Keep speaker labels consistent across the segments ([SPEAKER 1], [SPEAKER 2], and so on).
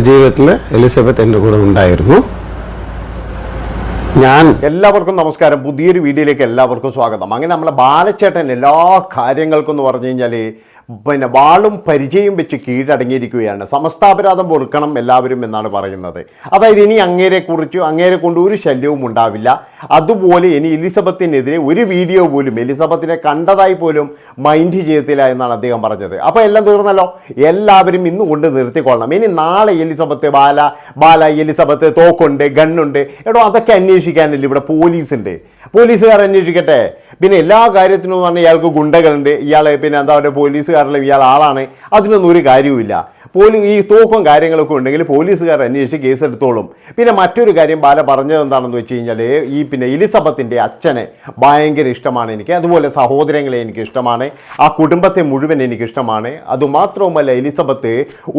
[SPEAKER 1] എന്റെ ജീവിതത്തിൽ എലിസബത്ത് എന്റെ കൂടെ ഉണ്ടായിരുന്നു. ഞാൻ
[SPEAKER 2] എല്ലാവർക്കും നമസ്കാരം. പുതിയൊരു വീഡിയോയിലേക്ക് എല്ലാവർക്കും സ്വാഗതം. അങ്ങനെ നമ്മളെ ബാലച്ചേട്ടൻ എല്ലാ കാര്യങ്ങൾക്കും എന്ന് പറഞ്ഞു കഴിഞ്ഞാൽ പിന്നെ വാളും പരിചയം വെച്ച് കീഴടങ്ങിയിരിക്കുകയാണ്. സമസ്താപരാധം പൊറുക്കണം എല്ലാവരും എന്നാണ് പറയുന്നത്. അതായത് ഇനി അങ്ങേരെ കുറിച്ച് അങ്ങേരെ കൊണ്ട് ഒരു ശല്യവും ഉണ്ടാവില്ല. അതുപോലെ ഇനി എലിസബത്തിനെതിരെ ഒരു വീഡിയോ പോലും എലിസബത്തിനെ കണ്ടതായി പോലും മൈൻഡ് ചെയ്യത്തില്ല എന്നാണ് അദ്ദേഹം പറഞ്ഞത്. അപ്പോൾ എല്ലാം തീർന്നല്ലോ? എല്ലാവരും ഇന്ന് കൊണ്ട് നിർത്തിക്കൊള്ളണം. ഇനി നാളെ എലിസബത്ത് ബാല ബാല എലിസബത്ത് തോക്കുണ്ട് ഗണ്ണുണ്ട്. എടോ അതൊക്കെ അന്വേഷിക്കാനില്ല ഇവിടെ പോലീസുണ്ട്? പോലീസുകാർ അന്വേഷിക്കട്ടെ? പിന്നെ എല്ലാ കാര്യത്തിനും പറഞ്ഞാൽ ഇയാൾക്ക് ഗുണ്ടകളുണ്ട്. ഇയാളെ പിന്നെ എന്താ പറയുക പോലീസുകാരിലും ഇയാൾ ആളാണ്. അതിനൊന്നും ഒരു കാര്യവുമില്ല. പോലീസ് ഈ തോക്കും കാര്യങ്ങളൊക്കെ ഉണ്ടെങ്കിൽ പോലീസുകാർ അന്വേഷിച്ച് കേസെടുത്തോളും പിന്നെ മറ്റൊരു കാര്യം ബാല പറഞ്ഞത് എന്താണെന്ന് വെച്ച് കഴിഞ്ഞാൽ ഈ പിന്നെ എലിസബത്തിന്റെ അച്ഛനെ ഭയങ്കര ഇഷ്ടമാണ് എനിക്ക്. അതുപോലെ സഹോദരങ്ങളെ എനിക്ക് ഇഷ്ടമാണ്. ആ കുടുംബത്തെ മുഴുവൻ എനിക്ക് ഇഷ്ടമാണ്. അതുമാത്രവുമല്ല എലിസബത്ത്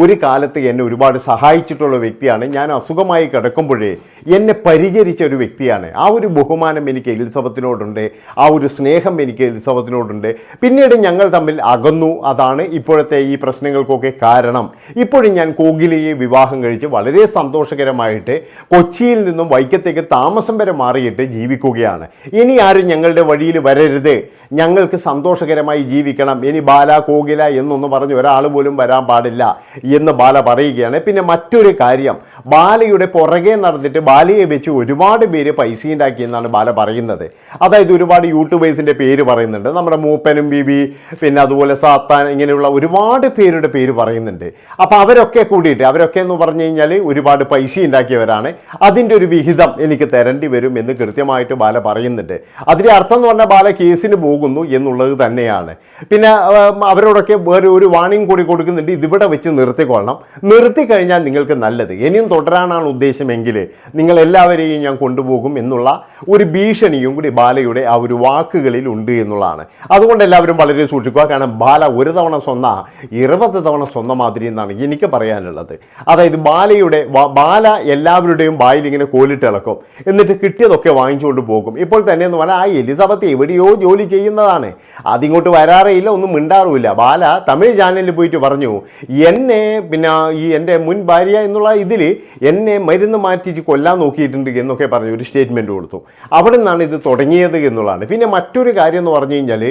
[SPEAKER 2] ഒരു കാലത്ത് എന്നെ ഒരുപാട് സഹായിച്ചിട്ടുള്ള വ്യക്തിയാണ്. ഞാൻ അസുഖമായി കിടക്കുമ്പോഴേ എന്നെ പരിചരിച്ച ഒരു വ്യക്തിയാണ്. ആ ഒരു ബഹുമാനം എനിക്ക് എലിസബത്തിനോടുണ്ട്. ആ ഒരു സ്നേഹം എനിക്ക് എലിസബത്തിനോടുണ്ട്. പിന്നീട് ഞങ്ങൾ തമ്മിൽ അകന്നു. അതാണ് ഇപ്പോഴത്തെ ഈ പ്രശ്നങ്ങൾക്കൊക്കെ കാരണം. ഇപ്പോഴും ഞാൻ കോകിലയെ വിവാഹം കഴിച്ച് വളരെ സന്തോഷകരമായിട്ട് കൊച്ചിയിൽ നിന്നും വൈക്കത്തേക്ക് താമസം വരെ മാറിയിട്ട് ജീവിക്കുകയാണ്. ഇനി ആരും ഞങ്ങളുടെ വഴിയിൽ വരരുത്. ഞങ്ങൾക്ക് സന്തോഷകരമായി ജീവിക്കണം. ഇനി ബാല കോകില എന്നൊന്നും പറഞ്ഞ് ഒരാൾ പോലും വരാൻ പാടില്ല എന്ന് ബാല പറയുകയാണ്. പിന്നെ മറ്റൊരു കാര്യം ബാലയുടെ പുറകെ നടന്നിട്ട് ബാലയെ വെച്ച് ഒരുപാട് പേര് പൈസ ഉണ്ടാക്കി എന്നാണ് ബാല പറയുന്നത്. അതായത് ഒരുപാട് യൂട്യൂബേഴ്സിന്റെ പേര് പറയുന്നുണ്ട്. നമ്മുടെ മൂപ്പനും ബിബി പിന്നെ അതുപോലെ സാത്താൻ ഇങ്ങനെയുള്ള ഒരുപാട് പേരുടെ പേര് പറയുന്നുണ്ട്. അപ്പോൾ അവരൊക്കെ കൂടിയിട്ട് അവരൊക്കെ എന്ന് പറഞ്ഞു കഴിഞ്ഞാൽ ഒരുപാട് പൈസ ഉണ്ടാക്കിയവരാണ്. അതിന്റെ ഒരു വിഹിതം എനിക്ക് തരേണ്ടി വരും എന്ന് കൃത്യമായിട്ട് ബാല പറയുന്നുണ്ട്. അതിന്റെ അർത്ഥം എന്ന് പറഞ്ഞാൽ ബാല കേസിന് പോകുന്നു എന്നുള്ളത് തന്നെയാണ്. പിന്നെ അവരോടൊക്കെ വേറെ ഒരു വാണിംഗ് കൂടി കൊടുക്കുന്നുണ്ട്. ഇതിവിടെ വെച്ച് നിർത്തിക്കൊള്ളണം. നിർത്തി കഴിഞ്ഞാൽ നിങ്ങൾക്ക് നല്ലത്. ഇനിയും തുടരാനാണ് ഉദ്ദേശമെങ്കിൽ നിങ്ങൾ എല്ലാവരെയും ഞാൻ കൊണ്ടുപോകും എന്നുള്ള ഒരു ഭീഷണിയും കൂടി ബാലയുടെ ആ ഒരു വാക്കുകളിൽ ഉണ്ട് എന്നുള്ളതാണ്. അതുകൊണ്ട് എല്ലാവരും വളരെ സൂക്ഷിക്കുക. കാരണം ബാല ഒരു തവണ സ്വന്ന ഇരുപത് തവണ സ്വന്തം മാതിരി എന്നാണ് എനിക്ക് പറയാനുള്ളത്. അതായത് ബാലയുടെ ബാല എല്ലാവരുടെയും വായിൽ ഇങ്ങനെ കോലിട്ട് ഇളക്കും എന്നിട്ട് കിട്ടിയതൊക്കെ വാങ്ങിച്ചുകൊണ്ട് പോകും. ഇപ്പോൾ തന്നെ എന്ന് പറഞ്ഞാൽ ആ എലിസബത്ത് എവിടെയോ ജോലി ചെയ്യുന്നതാണ് അതിങ്ങോട്ട് വരാറേയില്ല ഒന്നും മിണ്ടാറുമില്ല. ബാല തമിഴ് ചാനലിൽ പോയിട്ട് പറഞ്ഞു എന്നെ പിന്നെ ഈ എന്റെ മുൻ ഭാര്യ എന്നുള്ള ഇതിൽ എന്നെ മരുന്ന് മാറ്റിയിട്ട് കൊല്ലാൻ നോക്കിയിട്ടുണ്ട് എന്നൊക്കെ പറഞ്ഞു ഒരു സ്റ്റേറ്റ്മെന്റ് കൊടുത്തു. അവിടെ നിന്നാണ് ഇത് തുടങ്ങിയത് എന്നുള്ളതാണ്. പിന്നെ മറ്റൊരു കാര്യം എന്ന് പറഞ്ഞു കഴിഞ്ഞാൽ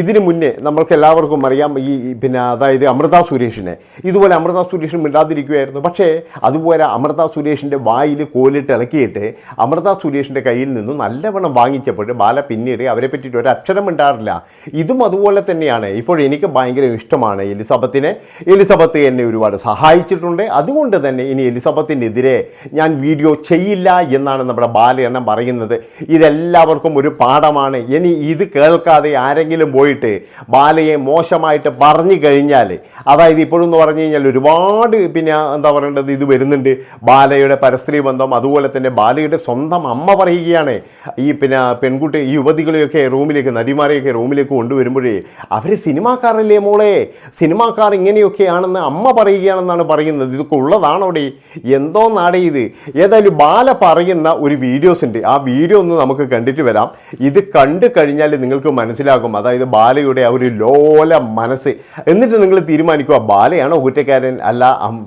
[SPEAKER 2] ഇതിന് മുന്നേ നമ്മൾക്ക് എല്ലാവർക്കും അറിയാം ഈ പിന്നെ അതായത് അമൃത സുരേഷിനെ. ഇതുപോലെ അമൃത സുരേഷൻ മിണ്ടാതിരിക്കുകയായിരുന്നു പക്ഷേ അതുപോലെ അമൃത സുരേഷിന്റെ വായിൽ കോലിട്ട് ഇളക്കിയിട്ട് അമൃത സുരേഷിന്റെ കയ്യിൽ നിന്നും നല്ലവണ്ണം വാങ്ങിച്ചപ്പോൾ ബാല പിന്നീട് അവരെ പറ്റിയിട്ട് ഒരു അക്ഷരം മിണ്ടാറില്ല ഇതും അതുപോലെ തന്നെയാണ്. ഇപ്പോൾ എനിക്ക് ഭയങ്കര ഇഷ്ടമാണ് എലിസബത്തിനെ. എലിസബത്ത് എന്നെ ഒരുപാട് സഹായിച്ചിട്ടുണ്ട്. അതുകൊണ്ട് തന്നെ ഇനി എലിസബത്തിനെതിരെ ഞാൻ വീഡിയോ ചെയ്യില്ല എന്നാണ് നമ്മുടെ ബാലയെണ്ണം പറയുന്നത്. ഇതെല്ലാവർക്കും ഒരു പാഠമാണ്. ഇനി ഇത് കേൾക്കാതെ ആരെങ്കിലും പോയിട്ട് ബാലയെ മോശമായിട്ട് പറഞ്ഞു കഴിഞ്ഞാൽ അതായത് ഇപ്പോഴെന്ന് പറഞ്ഞു കഴിഞ്ഞാൽ ഒരുപാട് പിന്നെ എന്താ പറയേണ്ടത് ഇത് വരുന്നുണ്ട്. ബാലയുടെ പരസ്ത്രീ ബന്ധം അതുപോലെ തന്നെ ബാലയുടെ സ്വന്തം അമ്മ പറയുകയാണ്. ഈ പിന്നെ പെൺകുട്ടി ഈ യുവതികളെയൊക്കെ റൂമിലേക്ക് നടിമാരെയൊക്കെ റൂമിലേക്ക് കൊണ്ടുവരുമ്പോഴേ അവർ സിനിമാക്കാരല്ലേ മോളെ? സിനിമാക്കാർ ഇങ്ങനെയൊക്കെയാണെന്ന് അമ്മ പറയുകയാണെന്നാണ് പറയുന്നത്. ഇതൊക്കെ ഉള്ളതാണോടെ? എന്തോ നാടേ ഇത്. ഏതായാലും ബാല പറയുന്ന ഒരു വീഡിയോസ് ഉണ്ട് ആ വീഡിയോ ഒന്ന് നമുക്ക് കണ്ടിട്ട് വരാം. ഇത് കണ്ടു കഴിഞ്ഞാൽ നിങ്ങൾക്ക് മനസ്സിലാകും. അതായത് ബാലയുടെ ആ ഒരു ലോല മനസ്സ്. എന്നിട്ട് നിങ്ങൾ തീരുമാനിക്കുക ബാലയാണോ കുറ്റക്കാരൻ? അല്ല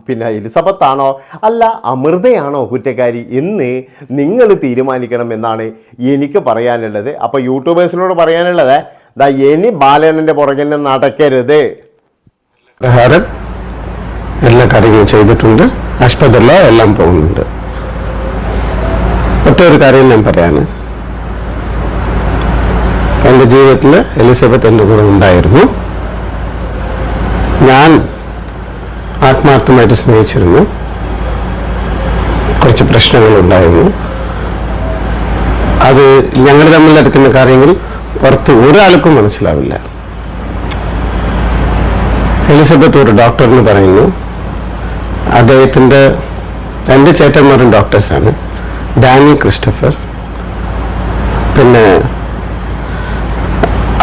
[SPEAKER 2] പിന്നെ എലിസബത്താണോ? അല്ല അമൃതയാണോ കുറ്റക്കാരി? എന്ന് നിങ്ങൾ തീരുമാനിക്കണം എന്നാണ് എനിക്ക് പറയാനുള്ളത്. അപ്പോൾ യൂട്യൂബേഴ്സിനോട് പറയാനുള്ളത് ദാ ഇനി ബാലനന്റെ പുറകിൽ നടക്കരുത്.
[SPEAKER 1] പ്രകാരം എല്ലാ കാര്യങ്ങളും ചെയ്തിട്ടുണ്ട്. ആശുപത്രിയിലോ എല്ലാം പോകുന്നുണ്ട്. മറ്റൊരു കാര്യം ഞാൻ പറയാണ്. എന്റെ ജീവിതത്തിൽ എലിസബത്ത് എന്റെ കൂടെ ഉണ്ടായിരുന്നു. ഞാൻ ആത്മാർത്ഥമായിട്ട് സ്നേഹിച്ചിരുന്നു. കുറച്ച് പ്രശ്നങ്ങളുണ്ടായിരുന്നു. അത് ഞങ്ങൾ തമ്മിൽ നടക്കുന്ന കാര്യങ്ങൾ പുറത്ത് ഒരാൾക്കും മനസ്സിലാവില്ല. എലിസബത്ത് ഒരു ഡോക്ടർന്ന് പറയുന്നു അദ്ദേഹത്തിന്റെ രണ്ട് ചേട്ടന്മാരും ഡോക്ടേഴ്സാണ് ഡാനി ക്രിസ്റ്റഫർ. പിന്നെ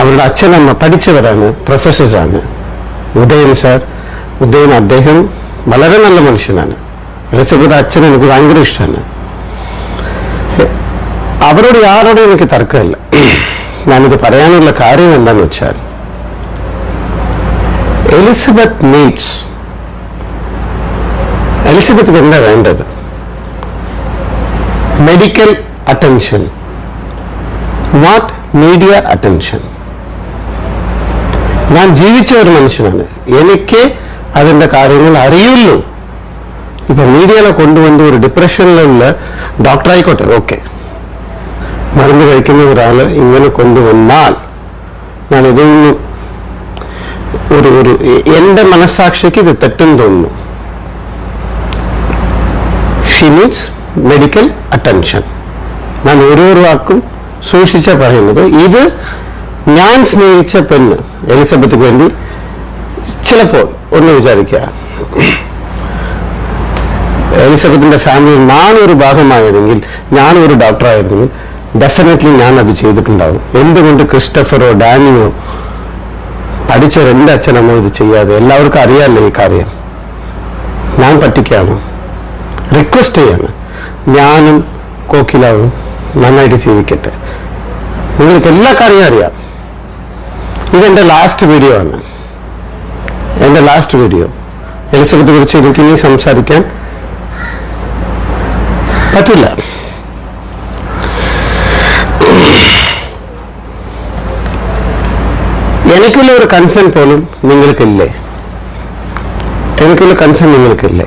[SPEAKER 1] അവരുടെ അച്ഛനമ്മ പഠിച്ചവരാണ് പ്രൊഫസേഴ്സാണ്. ഉദയൻ സാർ ഉദയൻ അദ്ദേഹം വളരെ നല്ല മനുഷ്യനാണ്. എലിസബത്ത് അച്ഛൻ എനിക്ക് ഭയങ്കര ഇഷ്ടമാണ് അവരോട് ആരോടും എനിക്ക് തർക്കമില്ല. ഞാനിത് പറയാനുള്ള കാര്യം എന്താന്ന് വെച്ചാൽ എലിസബത്ത് നീഡ്സ് എലിസബത്ത് എന്താ വേണ്ടത്? Medical attention. Not media attention ഞാൻ ജീവിച്ച ഒരു മനുഷ്യനാണ്. എനിക്ക് അതിന്റെ കാര്യങ്ങൾ അറിയുള്ളൂ. ഇപ്പൊ മീഡിയയിലെ കൊണ്ടുവന്ന് ഒരു ഡിപ്രഷനിലുള്ള ഡോക്ടർ ആയിക്കോട്ടെ ഓക്കെ മരുന്ന് കഴിക്കുന്ന ഒരാൾ ഇങ്ങനെ കൊണ്ടുവന്നാൽ ഞാൻ ഇതിൽ നിന്ന് ഒരു ഒരു എന്റെ മനസാക്ഷിക്ക് ഇത് തെറ്റെന്ന് തോന്നുന്നു. ഷി നീഡ്സ് മെഡിക്കൽ അറ്റൻഷൻ ഞാൻ ഓരോരോ വാക്കും സൂക്ഷിച്ച പറയുന്നത് ഇത് ഞാൻ സ്നേഹിച്ച പെണ്ണ് എലിസബത്തിന് വേണ്ടി ചിലപ്പോൾ ഒന്ന് വിചാരിക്കുക. എലിസബത്തിന്റെ ഫാമിലി ഞാനൊരു ഭാഗമായതെങ്കിൽ ഞാനൊരു ഡോക്ടറായിരുന്നെങ്കിൽ ഡെഫിനറ്റ്ലി ഞാൻ അത് ചെയ്തിട്ടുണ്ടാവും. എന്തുകൊണ്ട് ക്രിസ്റ്റഫറോ ഡാനിയോ പഠിച്ചവർ എന്റെ അച്ഛനമ്മ ഇത് ചെയ്യാതെ എല്ലാവർക്കും അറിയാമല്ലോ ഈ കാര്യം. ഞാൻ പറ്റിക്കാണ് റിക്വസ്റ്റ് ചെയ്യാണ്. ഞാനും കോക്കിലാവും നന്നായിട്ട് ജീവിക്കട്ടെ. നിങ്ങൾക്ക് എല്ലാ കാര്യവും അറിയാം. ഇതെന്റെ ലാസ്റ്റ് വീഡിയോ ആണ്. എന്റെ ലാസ്റ്റ് വീഡിയോ എലിസബത്തെ കുറിച്ച് എനിക്ക് ഇനി സംസാരിക്കാൻ പറ്റില്ല. എനിക്കുള്ള ഒരു കൺസേൺ പോലും നിങ്ങൾക്കില്ലേ? എനിക്കുള്ള കൺസേൺ നിങ്ങൾക്കില്ലേ?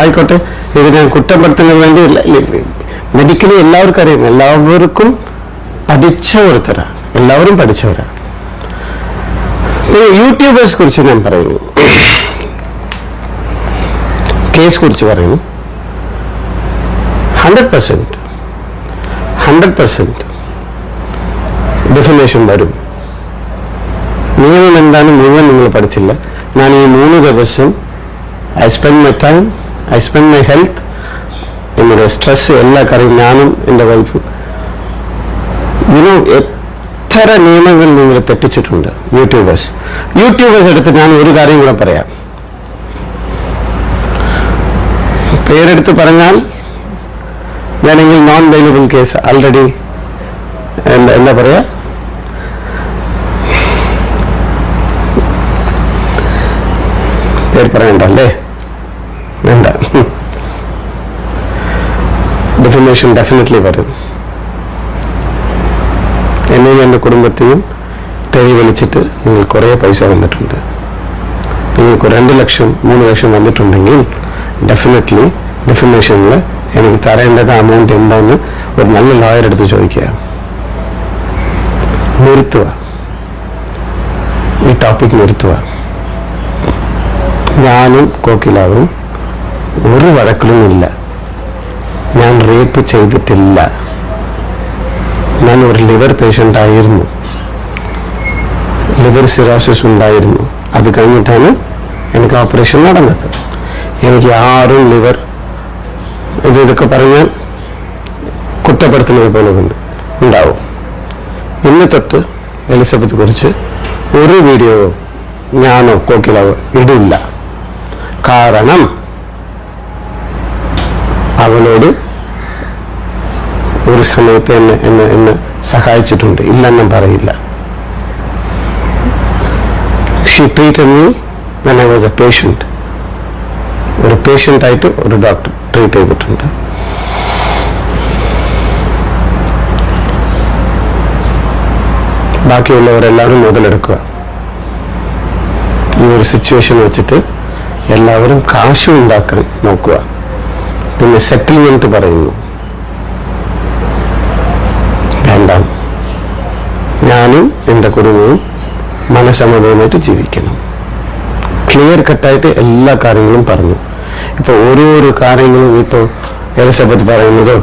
[SPEAKER 1] ആയിക്കോട്ടെ ഇത് ഞാൻ കുറ്റപ്പെടുത്തുന്നതിന് വേണ്ടിയില്ല. മെഡിക്കലി എല്ലാവർക്കും അറിയാം. എല്ലാവർക്കും പഠിച്ച ഒരുത്തരാണ്. എല്ലാവരും പഠിച്ചവരാണ്. പിന്നെ യൂട്യൂബേഴ്സ് കുറിച്ച് ഞാൻ പറയുന്നു. കേസ് കുറിച്ച് പറയുന്നു. Hundred percent hundred percent defamation വരും. നിയമം എന്താണ് മുഴുവൻ നിങ്ങൾ പഠിച്ചില്ല. ഞാൻ ഈ മൂന്ന് ദിവസം I spend my time I spend my health എന്നുള്ള സ്ട്രെസ് എല്ലാ കാര്യം ഞാനും എന്റെ വൈഫും ഇനി എത്ര നിയമങ്ങൾ നിങ്ങൾ തെറ്റിച്ചിട്ടുണ്ട്? യൂട്യൂബേഴ്സ് യൂട്യൂബേഴ്സ് എടുത്ത് ഞാൻ ഒരു കാര്യം കൂടെ പറയാം. പേരെടുത്ത് പറഞ്ഞാൽ ഞാനെങ്കിൽ നോൺ വൈലബിൾ കേസ് ആൾറെഡി എന്താ എന്താ പറയാ? പേര് പറയണ്ടല്ലേ വേണ്ട. ഡെഫിനേഷൻ ഡെഫിനറ്റ്ലി വരും. എന്നെയും എന്റെ കുടുംബത്തെയും തെരി വലിച്ചിട്ട് നിങ്ങൾ കുറേ പൈസ വന്നിട്ടുണ്ട് നിങ്ങൾക്ക് രണ്ട് ലക്ഷം മൂന്ന് ലക്ഷം വന്നിട്ടുണ്ടെങ്കിൽ ഡെഫിനറ്റ്ലി ഡെഫിനേഷനിൽ എനിക്ക് തരേണ്ടത് അമൗണ്ട് എന്താന്ന് ഒരു നല്ല ലോയർ എടുത്ത് ചോദിക്കുക. നിർത്തുക. ഈ ടോപ്പിക് നിർത്തുക. ഞാനും കോക്കിലാവും. ഒരു വഴക്കിലും ഇല്ല. ഞാൻ റേപ്പ് ചെയ്തിട്ടില്ല. ഞാൻ ഒരു ലിവർ പേഷ്യന്റ് ആയിരുന്നു. ലിവർ സിറോസിസ് ഉണ്ടായിരുന്നു. അത് കഴിഞ്ഞിട്ടാണ് എനിക്ക് ഓപ്പറേഷൻ നടന്നത്. എനിക്ക് ആറും ലിവർ ഇത് ഇതൊക്കെ പറഞ്ഞാൽ കുറ്റപ്പെടുത്തുന്നത് പോലെ ഉണ്ട് ഉണ്ടാവും. ഇന്ന് തൊട്ട് എലിസബത്ത് കുറിച്ച് ഒരു വീഡിയോ ഞാനോ കോക്കിലാവോ ഇടില്ല. കാരണം അവനോട് ഒരു സമയത്ത് എന്നെ എന്നെ എന്നെ സഹായിച്ചിട്ടുണ്ട്. ഇല്ലെന്നും പറയില്ല. She treated me when I was a patient ഒരു പേഷ്യന്റ് ആയിട്ട് ഒരു ഡോക്ടർ ട്രീറ്റ് ചെയ്തിട്ടുണ്ട്. ബാക്കിയുള്ളവരെല്ലാവരും മുതലെടുക്കുക. ഈ ഒരു സിറ്റുവേഷൻ വെച്ചിട്ട് എല്ലാവരും കാശ് നോക്കുക. പിന്നെ സെറ്റിൽമെന്റ് പറയുന്നു. വേണ്ട ഞാനും എന്റെ കുടുംബവും മനസമ്മതവുമായിട്ട് ജീവിക്കണം. ക്ലിയർ കട്ടായിട്ട് എല്ലാ കാര്യങ്ങളും പറഞ്ഞു. ഇപ്പോൾ ഓരോരോ കാര്യങ്ങളും ഇപ്പോൾ എലിസബത്ത് പറയുന്നതോ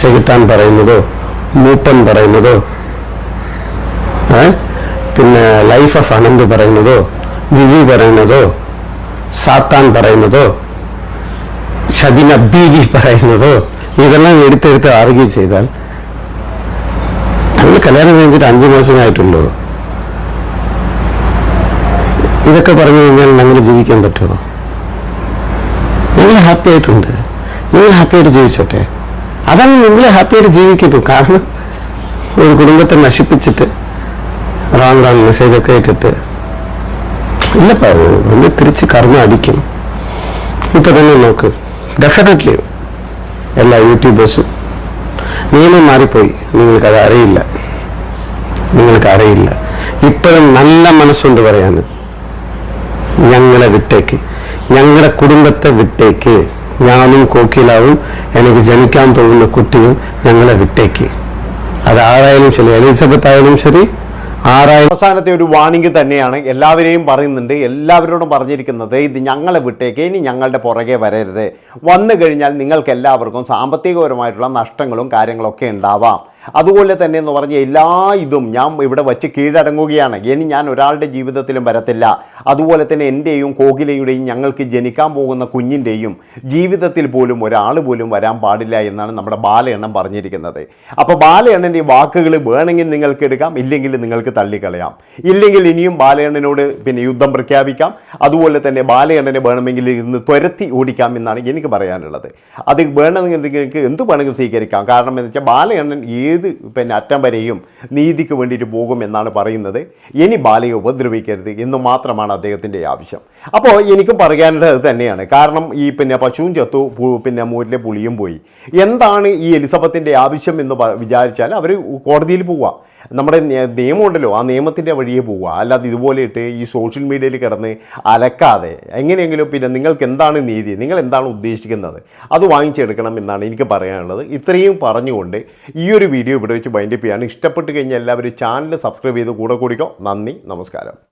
[SPEAKER 1] ചെകുത്താൻ പറയുന്നതോ മൂപ്പൻ പറയുന്നതോ പിന്നെ ലൈഫ് ഓഫ് അനന്ത് പറയുന്നതോ വിവി പറയുന്നതോ സാത്താൻ പറയുന്നതോ? ഷബിന ബീവി പറയുന്നതോ? ഇതെല്ലാം എടുത്തെടുത്ത് ആർഗ്യ ചെയ്താൽ ഞങ്ങൾ കല്യാണം കഴിഞ്ഞിട്ട് അഞ്ചു മാസമായിട്ടുള്ളൂ ഇതൊക്കെ പറഞ്ഞു കഴിഞ്ഞാൽ ഞങ്ങൾ ജീവിക്കാൻ പറ്റുമോ? ഞങ്ങൾ ഹാപ്പി ആയിട്ടുണ്ട്. നിങ്ങൾ ഹാപ്പിയായിട്ട് ജീവിച്ചോട്ടെ. അതാണ് നിങ്ങൾ ഹാപ്പിയായിട്ട് ജീവിക്കുന്നു. കാരണം ഒരു കുടുംബത്തെ നശിപ്പിച്ചിട്ട് റോങ് റോങ് മെസ്സേജ് ഒക്കെ ഇട്ടിട്ട് ഇല്ലപ്പാ ഒന്ന് തിരിച്ച് കറന്ന് അടിക്കും. ഇപ്പൊ തന്നെ നോക്ക് ഡെഫിനറ്റ്ലി എല്ലാ യൂട്യൂബേഴ്സും നിയമം മാറിപ്പോയി. നിങ്ങൾക്കത് അറിയില്ല. നിങ്ങൾക്ക് അറിയില്ല. ഇപ്പോഴും നല്ല മനസ്സുകൊണ്ട് പറയാണ് ഞങ്ങളെ വിട്ടേക്ക്. ഞങ്ങളുടെ കുടുംബത്തെ വിട്ടേക്ക്. ഞാനും കോക്കിലാവും എനിക്ക് ജനിക്കാൻ പോകുന്ന കുട്ടിയും ഞങ്ങളെ വിട്ടേക്ക്. അതാരായാലും ശരി എലിസബത്ത് ആയാലും ശരി ആരായാലും
[SPEAKER 2] അവസാനത്തെ ഒരു വാണിംഗ് തന്നെയാണ് എല്ലാവരെയും പറയുന്നുണ്ട് എല്ലാവരോടും പറഞ്ഞിരിക്കുന്നത് ഇത് ഞങ്ങളെ വിട്ടേക്ക് ഇനി ഞങ്ങളുടെ പുറകെ വരരുത്. വന്നു കഴിഞ്ഞാൽ നിങ്ങൾക്ക് എല്ലാവർക്കും സാമ്പത്തികപരമായിട്ടുള്ള നഷ്ടങ്ങളും കാര്യങ്ങളൊക്കെ ഉണ്ടാവാം. അതുപോലെ തന്നെ എന്ന് പറഞ്ഞ എല്ലാ ഇതും ഞാൻ ഇവിടെ വച്ച് കീഴടങ്ങുകയാണ്. ഇനി ഞാൻ ഒരാളുടെ ജീവിതത്തിലും വരത്തില്ല. അതുപോലെ തന്നെ എന്റെയും കോകിലയുടെയും ഞങ്ങൾക്ക് ജനിക്കാൻ പോകുന്ന കുഞ്ഞിന്റെയും ജീവിതത്തിൽ പോലും ഒരാൾ പോലും വരാൻ പാടില്ല എന്നാണ് നമ്മുടെ ബാലയണ്ണൻ പറഞ്ഞിരിക്കുന്നത്. അപ്പോൾ ബാലയണ്ണന്റെ ഈ വാക്കുകൾ വേണമെങ്കിൽ നിങ്ങൾക്ക് എടുക്കാം ഇല്ലെങ്കിൽ നിങ്ങൾക്ക് തള്ളിക്കളയാം. ഇല്ലെങ്കിൽ ഇനിയും ബാലയണ്ണനോട് പിന്നെ യുദ്ധം പ്രഖ്യാപിക്കാം. അതുപോലെ തന്നെ ബാലയണ്ണനെ വേണമെങ്കിൽ ഇന്ന് തുരത്തി ഓടിക്കാം എന്നാണ് എനിക്ക് പറയാനുള്ളത്. അത് വേണമെങ്കിൽ നിങ്ങൾക്ക് എന്ത് വേണമെങ്കിലും സ്വീകരിക്കാം. കാരണം എന്ന് വെച്ചാൽ ബാലയണ്ണൻ ഏത് പിന്നെ അറ്റം വരെയും നീതിക്ക് വേണ്ടിയിട്ട് പോകും എന്നാണ് പറയുന്നത്. ഇനി ബാലയെ ഉപദ്രവിക്കരുത് എന്ന് മാത്രമാണ് അദ്ദേഹത്തിന്റെ ആവശ്യം. അപ്പോൾ എനിക്കും പറയാനുള്ളത് തന്നെയാണ്. കാരണം ഈ പിന്നെ പശുവും ചത്തു പിന്നെ മൂരിലെ പുളിയും പോയി. എന്താണ് ഈ എലിസബത്തിന്റെ ആവശ്യം എന്ന് വിചാരിച്ചാൽ അവർ കോടതിയിൽ പോവാം. നമ്മുടെ നിയ- നിയമമുണ്ടല്ലോ ആ നിയമത്തിന്റെ വഴിയെ പോവുക. അല്ലാതെ ഇതുപോലെ ഇട്ട് ഈ സോഷ്യൽ മീഡിയയിൽ കിടന്ന് അലക്കാതെ എങ്ങനെയെങ്കിലും പിന്നെ നിങ്ങൾക്ക് എന്താണ് നീതി? നിങ്ങൾ എന്താണ് ഉദ്ദേശിക്കുന്നത്? അത് വാങ്ങിച്ചെടുക്കണം എന്നാണ് എനിക്ക് പറയാനുള്ളത്. ഇത്രയും പറഞ്ഞുകൊണ്ട് ഈ ഒരു വീഡിയോ ഇവിടെ വെച്ച് ബൈൻഡപ്പ് ചെയ്യാണ്. ഇഷ്ടപ്പെട്ട് കഴിഞ്ഞാൽ എല്ലാവരും ചാനൽ സബ്സ്ക്രൈബ് ചെയ്ത് കൂടെ കൂടിക്കോ. നന്ദി നമസ്കാരം.